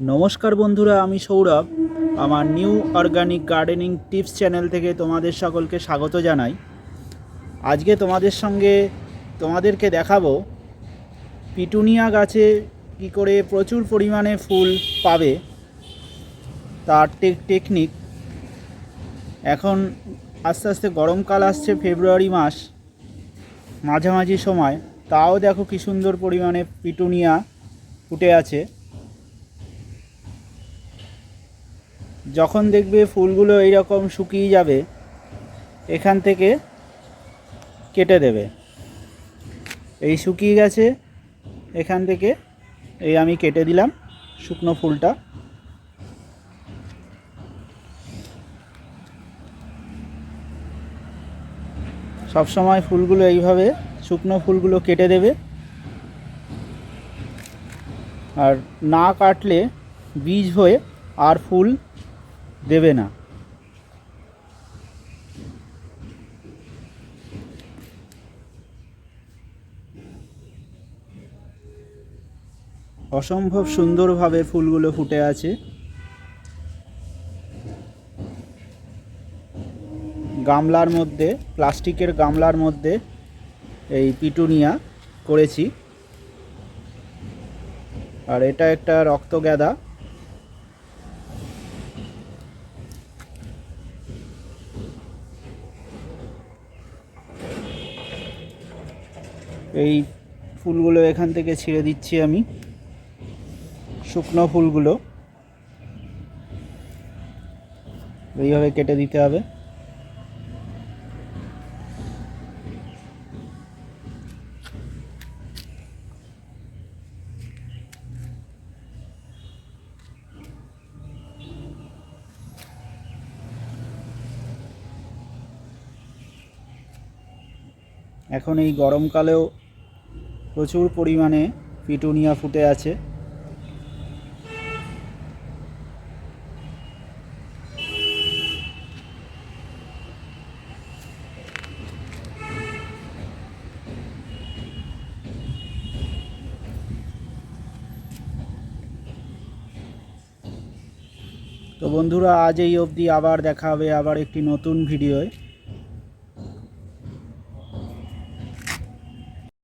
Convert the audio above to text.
নমস্কার বন্ধুরা, আমি সৌরভ। আমার new organic gardening tips channel থেকে তোমাদের সকলকে স্বাগত জানাই। আজকে তোমাদের সঙ্গে তোমাদেরকে দেখাবো পিটুনিয়া গাছে কী করে প্রচুর পরিমাণে ফুল পাবে, তার টেক টেকনিক। এখন আস্তে আস্তে গরমকাল আসছে, ফেব্রুয়ারি মাস, মাঝামাঝি সময়। তাও দেখো কি সুন্দর পরিমাণে পিটুনিয়া ফুটে আছে। যখন দেখবে ফুলগুলো এইরকম শুকিয়ে যাবে, এখান থেকে কেটে দেবে। এই শুকিয়ে গেছে, এখান থেকে এই আমি কেটে দিলাম শুকনো ফুলটা। সব সময় ফুলগুলো এইভাবে শুকনো ফুলগুলো কেটে দেবে। আর না কাটলে বীজ হয়ে আর ফুল দেবে না। অসম্ভব সুন্দরভাবে ফুলগুলো ফুটে আছে। গামলার মধ্যে, প্লাস্টিকের গামলার মধ্যে এই পিটুনিয়া করেছি। আর এটা একটা রক্তগ্যাদা এই ফুলগুলো এখান থেকে ছিঁড়ে দিচ্ছি আমি। শুকনো ফুলগুলো। এইভাবে কেটে দিতে হবে। এখন এই গরমকালেও প্রচুর পরিমাণে পিটুনিয়া ফুটে আছে। তো বন্ধুরা, আজ এই অবধি আবার দেখা হবে আবার একটি নতুন ভিডিওয়।